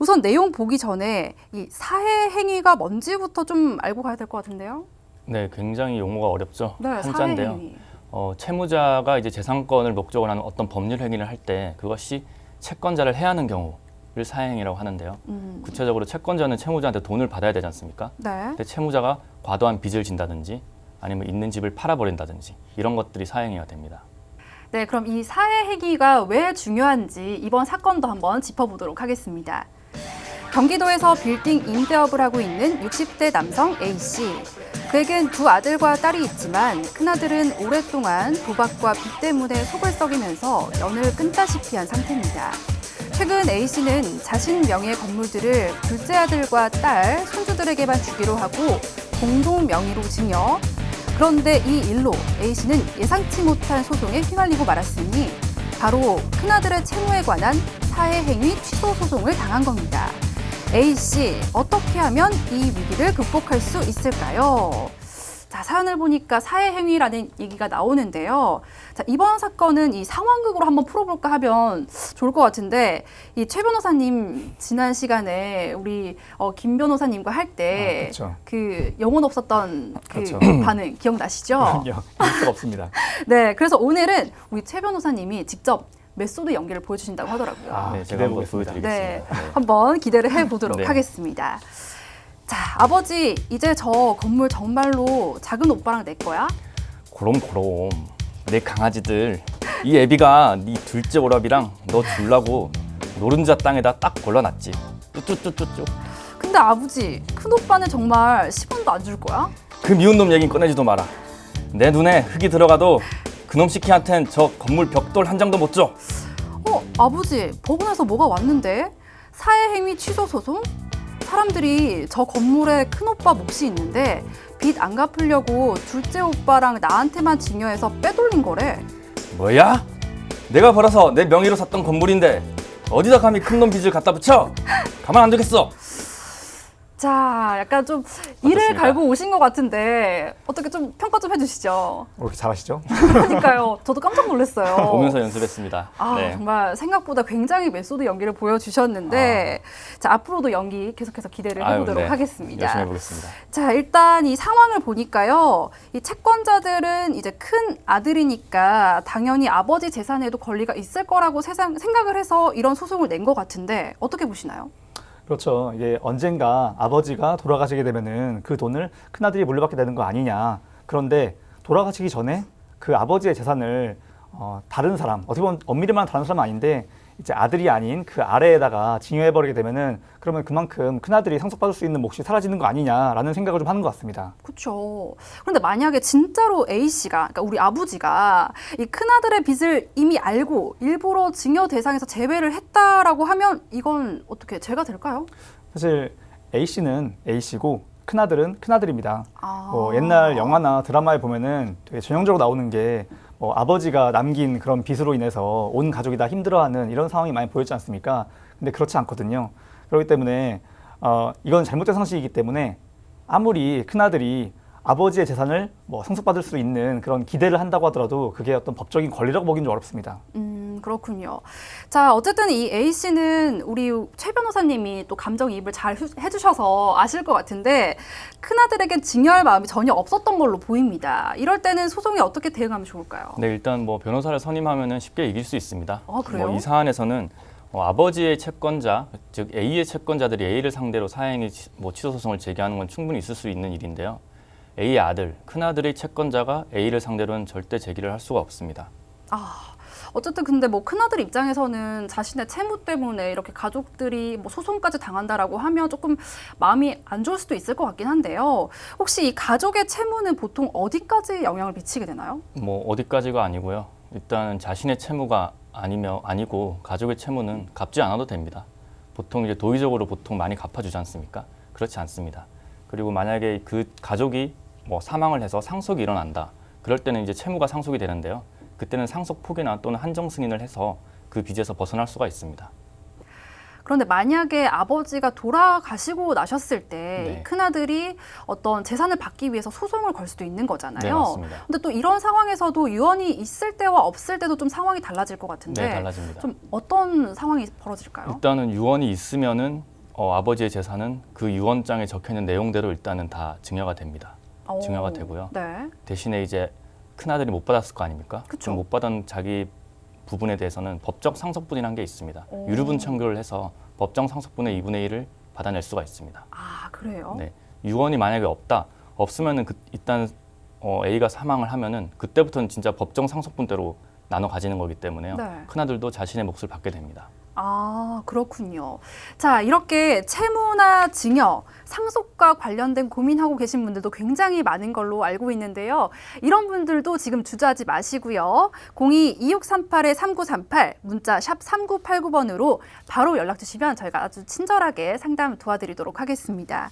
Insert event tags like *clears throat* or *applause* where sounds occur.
우선 내용 보기 전에 이 사회 행위가 뭔지부터 좀 알고 가야 될 것 같은데요. 네, 굉장히 용어가 어렵죠. 네, 한자인데요. 행위. 어, 채무자가 이제 재산권을 목적으로 하는 어떤 법률 행위를 할 때 그것이 채권자를 해하는 경우를 사행이라고 하는데요. 음, 구체적으로 채권자는 채무자한테 돈을 받아야 되지 않습니까? 네. 근데 채무자가 과도한 빚을 진다든지 아니면 있는 집을 팔아버린다든지 이런 것들이 사행위가 됩니다. 네, 그럼 이 사회 행위가 왜 중요한지 이번 사건도 한번 짚어보도록 하겠습니다. 경기도에서 빌딩 임대업을 하고 있는 60대 남성 A 씨. 그에겐 두 아들과 딸이 있지만 큰아들은 오랫동안 도박과 빚 때문에 속을 썩이면서 연을 끊다시피 한 상태입니다. 최근 A 씨는 자신 명의의 건물들을 둘째 아들과 딸, 손주들에게만 주기로 하고 공동 명의로 증여, 그런데 이 일로 A 씨는 예상치 못한 소송에 휘말리고 말았으니 바로 큰아들의 채무에 관한 사회행위 취소 소송을 당한 겁니다. A 씨 어떻게 하면 이 위기를 극복할 수 있을까요? 자 사연을 보니까 사회행위라는 얘기가 나오는데요. 자 이번 사건은 이 상황극으로 한번 풀어볼까 하면 좋을 것 같은데 이 최 변호사님 지난 시간에 우리 어, 김 변호사님과 할 아, 때 그렇죠. 그 영혼 없었던 그. *clears throat* 반응 기억나시죠? *laughs* 그럼요. 수가 없습니다. *laughs* 네, 그래서 오늘은 우리 최 변호사님이 직접 메소드 연기를 보여주신다고 하더라고요. 아, 네, 제가 한번. 보여드리겠습니다. 네, 네. 한번 기대를 해보도록 네. 하겠습니다. 자, 아버지 이제 저 건물 정말로 작은 오빠랑 내 거야? 그럼 그럼 내 강아지들 이 애비가 네 둘째 오랍이랑 너 둘라고 노른자 땅에다 딱 걸러놨지. 쭈쭈쭈쭈쭈. 근데 아버지 큰 오빠는 정말 10원도 안 줄 거야? 그 미운 놈 얘긴 꺼내지도 마라. 내 눈에 흙이 들어가도 그놈 시키한텐 저 건물 벽돌 한 장도 못 줘. 어, 아버지 법원에서 뭐가 왔는데? 사회행위 취소 소송? 사람들이 저 건물에 큰 오빠 몫이 있는데 빚 안 갚으려고 둘째 오빠랑 나한테만 증여해서 빼돌린 거래. 뭐야? 내가 벌어서 내 명의로 샀던 건물인데 어디다 감히 큰 놈 빚을 갖다 붙여? 가만 안 두겠어. 자, 약간 좀 이를 어떻습니까? 갈고 오신 것 같은데 어떻게 좀 평가 좀 해주시죠. 어, 이렇게 잘하시죠? 그러니까요. 저도 깜짝 놀랐어요. *laughs* 보면서 연습했습니다. 아, 네. 정말 생각보다 굉장히 메소드 연기를 보여주셨는데 자 앞으로도 연기 계속해서 기대를 아유, 해보도록 네. 하겠습니다. 열심히 해보겠습니다. 자 일단 이 상황을 보니까요, 이 채권자들은 이제 큰 아들이니까 당연히 아버지 재산에도 권리가 있을 거라고 세상, 생각을 해서 이런 소송을 낸 것 같은데 어떻게 보시나요? 그렇죠. 이게 언젠가 아버지가 돌아가시게 되면은 그 돈을 큰아들이 물려받게 되는 거 아니냐. 그런데 돌아가시기 전에 그 아버지의 재산을 어, 다른 사람, 어떻게 보면 엄밀히만 다른 사람은 아닌데 이제 아들이 아닌 그 아래에다가 증여해버리게 되면은 그러면 그만큼 큰 아들이 상속받을 수 있는 몫이 사라지는 거 아니냐라는 생각을 좀 하는 것 같습니다. 그렇죠. 그런데 만약에 진짜로 A 씨가, 그러니까 우리 아버지가 이 큰 아들의 빚을 이미 알고 일부러 증여 대상에서 제외를 했다라고 하면 이건 어떻게 죄가 될까요? 사실 A 씨는 A 씨고 큰아들은 큰아들입니다. 아. 뭐 옛날 영화나 드라마에 보면은 되게 전형적으로 나오는 게 뭐 아버지가 남긴 그런 빚으로 인해서 온 가족이 다 힘들어하는 이런 상황이 많이 보였지 않습니까? 근데 그렇지 않거든요. 그렇기 때문에 어, 이건 잘못된 상식이기 때문에 아무리 큰아들이 아버지의 재산을 뭐 상속받을 수 있는 그런 기대를 한다고 하더라도 그게 어떤 법적인 권리라고 보기는 좀 어렵습니다. 음, 그렇군요. 자, 어쨌든 이 A 씨는 우리 최 변호사님이 또 감정이입을 잘 후- 해주셔서 아실 것 같은데 큰아들에겐 증여할 마음이 전혀 없었던 걸로 보입니다. 이럴 때는 소송에 어떻게 대응하면 좋을까요? 네, 일단 뭐 변호사를 선임하면은 쉽게 이길 수 있습니다. 아, 그래요? 뭐이 사안에서는 어, 아버지의 채권자, 즉 A의 채권자들이 A를 상대로 사행위 치- 뭐 취소 소송을 제기하는 건 충분히 있을 수 있는 일인데요. A의 아들, 큰 아들의 채권자가 A를 상대로는 절대 제기를 할 수가 없습니다. 아, 어쨌든 근데 뭐 큰아들 입장에서는 자신의 채무 때문에 이렇게 가족들이 뭐 소송까지 당한다라고 하면 조금 마음이 안 좋을 수도 있을 것 같긴 한데요. 혹시 이 가족의 채무는 보통 어디까지 영향을 미치게 되나요? 뭐 어디까지가 아니고요. 일단 자신의 채무가 아니며 아니고 가족의 채무는 갚지 않아도 됩니다. 보통 이제 도의적으로 보통 많이 갚아주지 않습니까? 그렇지 않습니다. 그리고 만약에 그 가족이 뭐 사망을 해서 상속이 일어난다. 그럴 때는 이제 채무가 상속이 되는데요. 그때는 상속 포기나 또는 한정 승인을 해서 그 빚에서 벗어날 수가 있습니다. 그런데 만약에 아버지가 돌아가시고 나셨을 때 네. 이 큰아들이 어떤 재산을 받기 위해서 소송을 걸 수도 있는 거잖아요. 네, 맞습니다. 근데 또 이런 상황에서도 유언이 있을 때와 없을 때도 좀 상황이 달라질 것 같은데 네, 달라집니다. 좀 어떤 상황이 벌어질까요? 일단은 유언이 있으면은 어, 아버지의 재산은 그 유언장에 적혀 있는 내용대로 일단은 다 증여가 됩니다. 오, 증여가 되고요. 네. 대신에 이제 큰 아들이 못 받았을 거 아닙니까? 그쵸. 못 받은 자기 부분에 대해서는 법적 상속분이라는 게 있습니다. 오. 유류분 청구를 해서 법정 상속분의 2분의 1을 받아낼 수가 있습니다. 아 그래요? 네. 유언이 만약에 없다, 없으면은 그, 일단 어, A가 사망을 하면은 그때부터는 진짜 법정 상속분대로 나눠 가지는 거기 때문에요. 네. 큰 아들도 자신의 몫을 받게 됩니다. 아, 그렇군요. 자, 이렇게 채무나 증여, 상속과 관련된 고민하고 계신 분들도 굉장히 많은 걸로 알고 있는데요. 이런 분들도 지금 주저하지 마시고요. 02-2638-3938 문자 샵 3989번으로 바로 연락 주시면 저희가 아주 친절하게 상담 도와드리도록 하겠습니다.